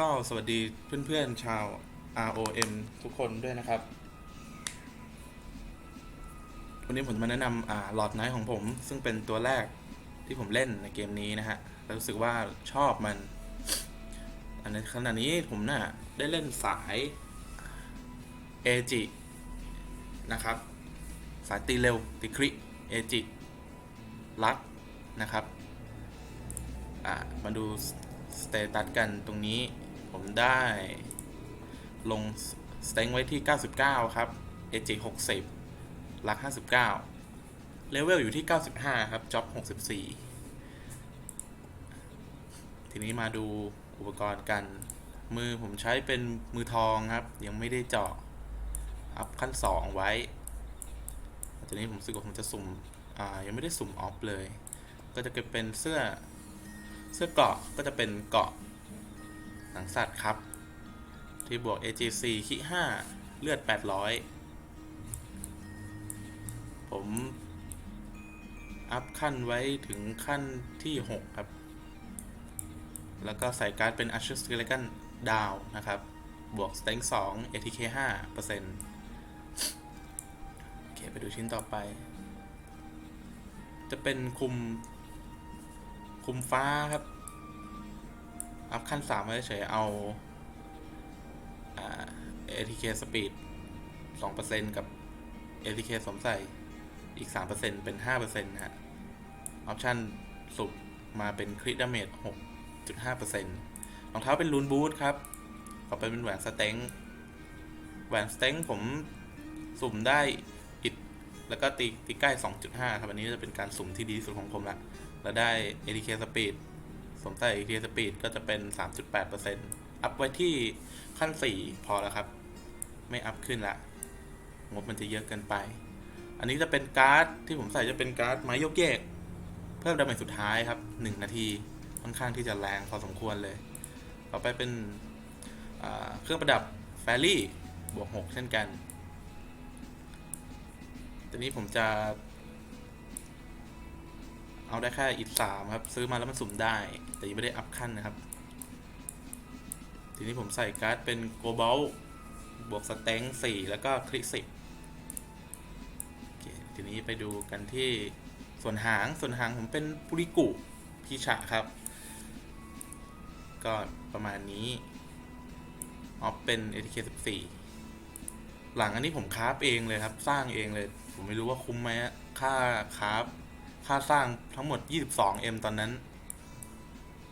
ก็สวัสดีเพื่อนๆชาว ROM ทุกคนด้วยนะครับ วันนี้ผมจะมาแนะนำอ่าหลอดไนท์ของผม ซึ่งเป็นตัวแรกที่ผมเล่นในเกมนี้นะฮะแล้วรู้สึกว่าชอบมัน อันในขณะนี้ผมน่ะได้เล่นสายเอจินะครับ สายตีเร็ว ตีคริเอจิลักนะครับ อ่ามาดูสเตตัสกันตรงนี้ ผมได้ ลงสเต็งไว้ที่ 99 ครับ AG 60ลัก 59 เลเวลอยู่ที่ 95 ครับจ็อบ64 ทีนี้มาดูอุปกรณ์กัน มือผมใช้เป็นมือทองครับ ยังไม่ได้เจาะ อัพขั้น 2 ไว้ทีนี้ผมสึกว่าผมจะสุ่ม อ่า ยังไม่ได้สุ่มออฟเลย ก็จะเก็บเป็นเสื้อ เสื้อเกราะก็จะเป็นเกราะ หนังสัตว์ครับ ที่บวก AGC คิ5เลือด 800 ผม อัพขั้นไว้ถึงขั้นที่ 6 ครับ แล้วก็ใส่การ์ดเป็น Asher Skeleton ดาวนะครับ บวก s t a n k 2 ATK 5เปอร์เซ็นต์โอเค ไปดูชิ้นต่อไป จะเป็นคุม คุมฟ้าครับ อัพขั้นสามไว้เฉยเอาเอ่า ATK Speed 2%กับ ATK สมใส่อีก3%เปอร์เซ็น5%นะฮะ ออปชั่นสุดมาเป็นคริดดาเมจ6.5%รองเท้าเป็นลูนบูทครับ ต่อไปเป็นแหวนสเต็งแหวนสเต็งผมสุ่มได้อิดแล้วก็ตีตีใกล้2.5ครับ อันนี้จะเป็นการสุ่มที่ดีที่สุดของผมละ แล้วได้ ATK Speed ส วมใส่ ATK Speed ก็จะเป็น 3.8%อัพไว้ที่ขั้น 4 พอแล้วครับ ไม่อัพขึ้นละ งบมันจะเยอะเกินไป อันนี้จะเป็นการ์ดที่ผมใส่จะเป็นการ์ดไม้ยกเยก เพิ่มดาเมจสุดท้ายครับ 1 นาที ค่อนข้างที่จะแรงพอสมควรเลย ต่อไปเป็นเครื่องประดับแฟรี่บวก 6 เช่นกันทีนี้ผมจะ เอาได้แค่อิดสามครับ ซื้อมาแล้วมันสุ่มได้ แต่ยังไม่ได้อัพขั้นนะครับ ทีนี้ผมใส่การ์ดเป็นโกลบอลบวกสเต็งสี่แล้วก็คลิกสิบทีนี้ไปดูกันที่ส่วนหางส่วนหางผมเป็นปุริกุพิชะครับ ก็ประมาณนี้ออฟเป็น ATK 14หลังอันนี้ผมคราฟเองเลยครับ สร้างเองเลย ผมไม่รู้ว่าคุ้มไหมค่าคราฟ ค่าสร้างทั้งหมด 22M ตอนนั้น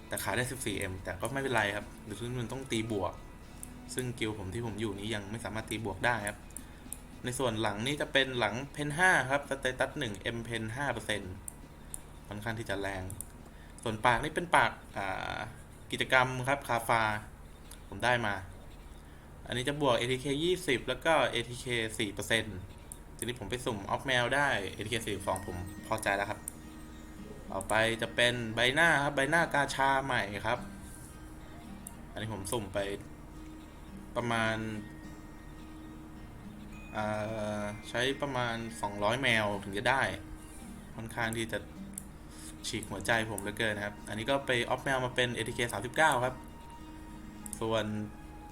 แต่ขายได้ 14M แต่ก็ไม่เป็นไรครับหรือที่มันต้องตีบวก ซึ่งกิลผมที่ผมอยู่นี้ยังไม่สามารถตีบวกได้ครับ ในส่วนหลังนี้จะเป็นหลังเพน5ครับสเตตัส1 M เพน5%ค่อนข้างที่จะแรง ส่วนปากนี่เป็นปากกิจกรรมครับคาฟา ผมได้มา อันนี้จะบวก ATK 20 แล้วก็ ATK 4% ทีนี้ผมไปสุ่มออฟแมวได้ ATK 42ผมพอใจแล้วครับ ต่อไปจะเป็นใบหน้าครับ ใบหน้ากาชาใหม่ครับ อันนี้ผมสุ่มไปประมาณาใช้ประมาณ 200 แมวถึงจะได้ ค่อนข้างที่จะฉีกหัวใจผมเหลือเกินนะครับ อันนี้ก็ไปออฟแมวมาเป็น ATK 39 ครับ ส่วน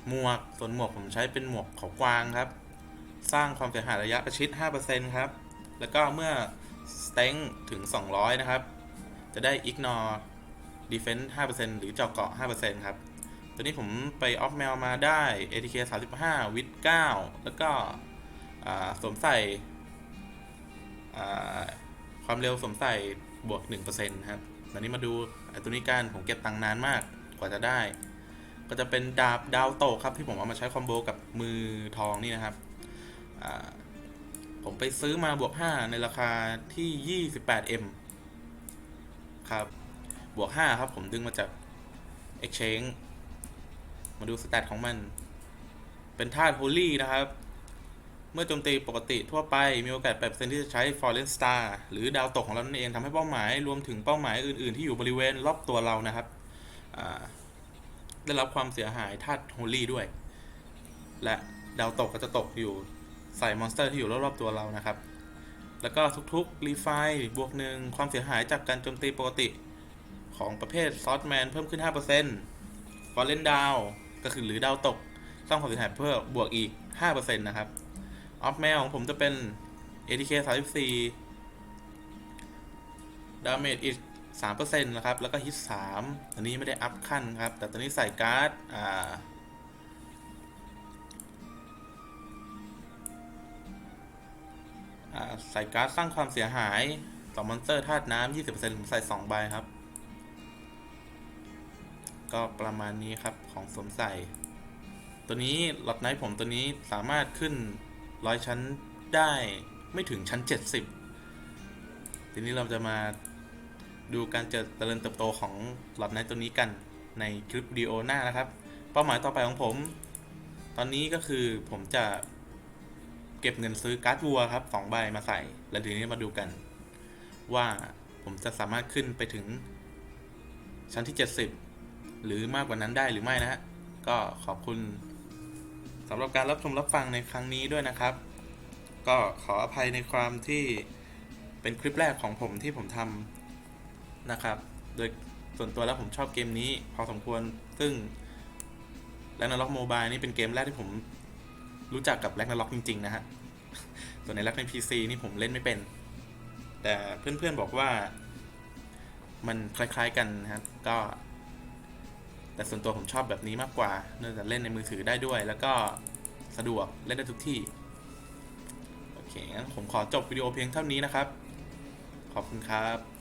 หมวก ส่วนหมวกผมใช้เป็นหมวกเขากวางครับ สร้างความเสียหายระยะประชิด 5%ครับ แล้วก็เมื่อ s t a n k ถึง 200 นะครับ จะได้ ignore defense 5%หรือเจาะเกาะ 5%ครับ ตัวนี้ผมไปออฟแมวมาได้ ATK 35 วิด9แล้วก็สวมใส่ความเร็วสวมใส่บวก 1%ครับ ตอนนี้มาดูตัวนี้กันผมเก็บตังค์นานมากกว่าจะได้ ก็จะเป็นดาบดาวโตครับที่ผมเอามาใช้คอมโบกับมือทองนี่นะครับ ผมไปซื้อมาบวก 5 ในราคาที่ 28M ครับ บวก 5 ครับ ผมดึงมาจาก Exchange มาดูสแตทของมัน เป็นธาตุโฮลี่นะครับ เมื่อโจมตีปกติทั่วไปมีโอกาส8%ที่จะใช้ Fallen Star หรือดาวตกของเรานั่นเองทำให้เป้าหมาย รวมถึงเป้าหมายอื่น ๆ ที่อยู่บริเวณรอบตัวเรานะครับ ได้รับความเสียหายธาตุโฮลี่ด้วย และดาวตกก็จะตกอยู่ ใส่มอนสเตอร์ที่อยู่รอบๆตัวเรานะครับ แล้วก็ทุกๆรีไฟบวกหนึ่งความเสียหายจากการโจมตีปกติของประเภทซอสแมนเพิ่มขึ้น 5%ฟอร์เรนดาวก็คือหรือดาวตกสร้างความเสียหายเพื่อบวกอีก 5%นะครับออฟแมวของผมจะเป็น ATK 34 ดาเมจอีก3%นะครับ แล้วก็ฮิต3อันนี้ไม่ได้อัพขั้นครับ แต่ตอนนี้ใส่การ์ด อ่า ใส่การ์ดสร้างความเสียหายต่อมอนสเตอร์ธาตุน้ำ20%ผมใส่2ใบครับ ก็ประมาณนี้ครับของสวมใส่ ตัวนี้หลอดไนท์ผมตัวนี้สามารถขึ้นร้อยชั้นได้ไม่ถึงชั้น 70 ทีนี้เราจะมาดูการเจริญเติบโตของหลอดไนท์ตัวนี้กันในคลิปวิดีโอหน้านะครับ เป้าหมายต่อไปของผม ตอนนี้ก็คือผมจะ เก็บเงินซื้อการ์ดวัวครับสองใบมาใส่ แล้วทีนี้มาดูกัน ว่าผมจะสามารถขึ้นไปถึง ชั้นที่ 70 หรือมากกว่านั้นได้หรือไม่นะฮะ ก็ขอบคุณสำหรับการรับชมรับฟังในครั้งนี้ด้วยนะครับ ก็ขออภัยในความที่เป็นคลิปแรกของผมที่ผมทำนะครับ โดยส่วนตัวแล้วผมชอบเกมนี้ พอสมควรซึ่งแ a กนาล็อกโมบายนี่เป็นเกมแรกที่ผม รู้จักกับแ a กนาล็อกจริง ๆ นะฮะ ส่วนในแ a กใน PC นี่ผมเล่นไม่เป็น แต่เพื่อนๆบอกว่า มันคล้ายๆกันนะครับก็ แต่ส่วนตัวผมชอบแบบนี้มากกว่า เนื่องจากเล่นในมือถือได้ด้วย แล้วก็สะดวกเล่นได้ทุกที่ โอเคงั้นผมขอจบวิดีโอเพียงเท่านี้นะครับ ขอบคุณครับ